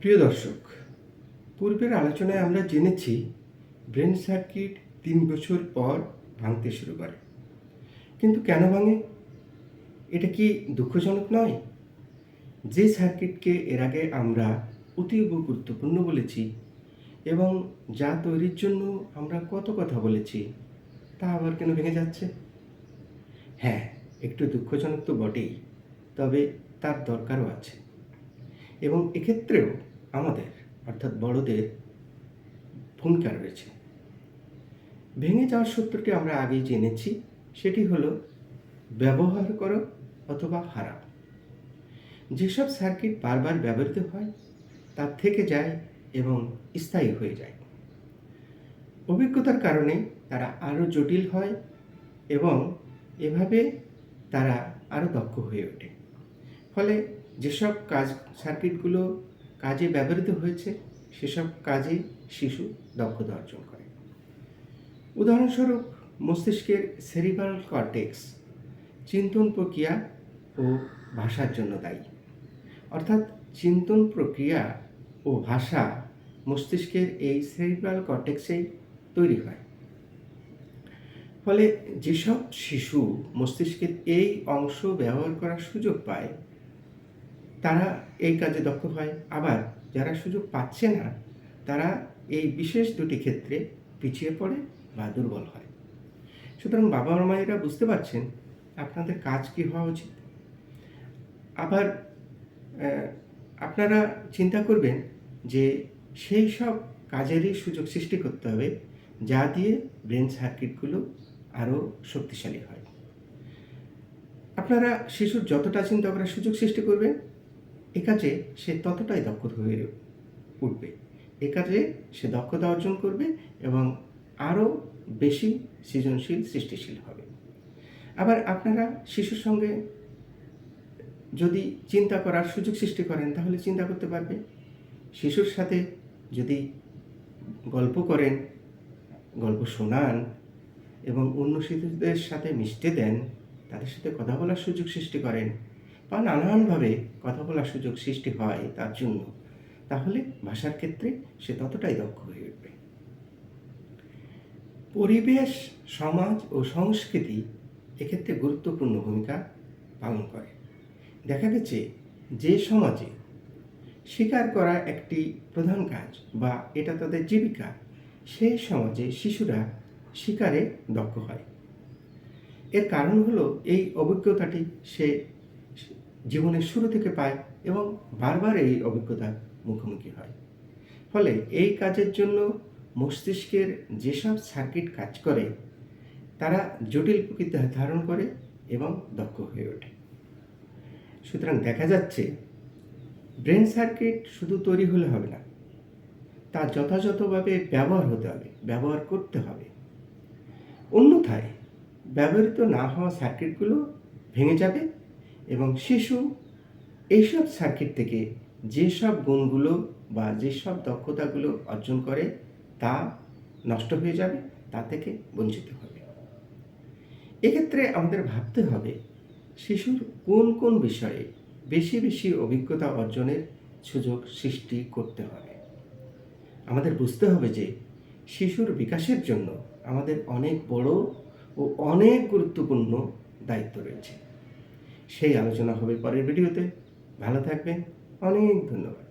প্রিয় দর্শক, পূর্বের আলোচনায় আমরা জেনেছি ব্রেন সার্কিট তিন বছর পর ভাঙতে শুরু করে। কিন্তু কেন ভাঙে? এটা কি দুঃখজনক নয়? যে সার্কিটকে এর আগে আমরা অতীব গুরুত্বপূর্ণ বলেছি এবং যা তৈরির জন্য আমরা কত কথা বলেছি, তা আবার কেন ভেঙে যাচ্ছে? হ্যাঁ একটু দুঃখজনক তো বটেই, তবে তার দরকারও আছে। এবং এক্ষেত্রেও আমাদের, অর্থাৎ বড়দের, ভূমিকা রয়েছে। ভেঙে যাওয়ার সূত্রটি আমরা আগেই জেনেছি, সেটি হলো ব্যবহার করো অথবা হারাও। যেসব সার্কিট বারবার ব্যবহৃত হয়, তা থেকে যায় এবং স্থায়ী হয়ে যায়। অভিজ্ঞতার কারণে তারা আরও জটিল হয় এবং এভাবে তারা আরও দক্ষ হয়ে ওঠে। ফলে যেসব কাজ সার্কিটগুলো কাজে ব্যবহৃত হয়েছে, সেসব কাজে শিশু দক্ষতা অর্জন করে। উদাহরণস্বরূপ মস্তিষ্কের সেরিব্রাল কর্টেক্স চিন্তন প্রক্রিয়া ও ভাষার জন্য দায়ী। অর্থাৎ চিন্তন প্রক্রিয়া ও ভাষা মস্তিষ্কের এই সেরিব্রাল কর্টেক্সেই তৈরি হয়। ফলে যেসব শিশু মস্তিষ্কের এই অংশ ব্যবহার করার সুযোগ পায় তারা এই কাজে দক্ষ হয়। আবার যারা সুযোগ পাচ্ছে না, তারা এই বিশেষ দুটি ক্ষেত্রে পিছিয়ে পড়ে বা দুর্বল হয়। সুতরাং বাবা মায়েরা বুঝতে পারছেন আপনাদের কাজ কি হওয়া উচিত। আবার আপনারা চিন্তা করবেন যে সেই সব কাজেরই সুযোগ সৃষ্টি করতে হবে, যা দিয়ে ব্রেন সার্কিটগুলো আরও শক্তিশালী হয়। আপনারা শিশুর যতটা চিন্তা করার সুযোগ সৃষ্টি করবেন এ কাজে সে ততটাই দক্ষ হয়ে উঠবে। এ কাজে সে দক্ষতা অর্জন করবে এবং আরও বেশি সৃজনশীল, সৃষ্টিশীল হবে। আবার আপনারা শিশুর সঙ্গে যদি চিন্তা করার সুযোগ সৃষ্টি করেন, তাহলে চিন্তা করতে পারবে। শিশুর সাথে যদি গল্প করেন, গল্প শোনান এবং অন্য শিশুদের সাথে মিশতে দেন, তাদের সাথে কথা বলার সুযোগ সৃষ্টি করেন বা নানানভাবে কথা বলার সুযোগ সৃষ্টি হয় তার জন্য। তাহলে ভাষার ক্ষেত্রে সে ততটাই দক্ষ হয়ে উঠবে। পরিবেশ, সমাজ ও সংস্কৃতি এক্ষেত্রে গুরুত্বপূর্ণ ভূমিকা পালন করে। দেখা গেছে যে সমাজে শিকার করা একটি প্রধান কাজ বা এটা তাদের জীবিকা সেই সমাজে শিশুরা শিকারে দক্ষ হয়। এর কারণ হলো এই অভিজ্ঞতাটি সে জীবনের শুরু থেকে পায় এবং বারবার এই অভিজ্ঞতার মুখোমুখি হয়। ফলে এই কাজের জন্য মস্তিষ্কের যেসব সার্কিট কাজ করে, তারা জটিল প্রকৃতি ধারণ করে এবং দক্ষ হয়ে ওঠে। সুতরাং দেখা যাচ্ছে, ব্রেন সার্কিট শুধু তৈরি হলে হবে না, তা যথাযথভাবে ব্যবহার হতে হবে, ব্যবহার করতে হবে। অন্যথায় ব্যবহৃত না হওয়া সার্কিটগুলো ভেঙে যাবে এবং শিশু এইসব সার্কিট থেকে যেসব গুণগুলো বা যেসব দক্ষতাগুলো অর্জন করে তা নষ্ট হয়ে যাবে, তা থেকে বঞ্চিত হবে। এক্ষেত্রে আমাদের ভাবতে হবে, শিশুর কোন কোন বিষয়ে বেশি বেশি অভিজ্ঞতা অর্জনের সুযোগ সৃষ্টি করতে হবে। আমাদের বুঝতে হবে যে শিশুর বিকাশের জন্য আমাদের অনেক বড় ও অনেক গুরুত্বপূর্ণ দায়িত্ব রয়েছে। সেই আলোচনা হবে পরের ভিডিওতে। ভালো থাকবেন। অনেক ধন্যবাদ।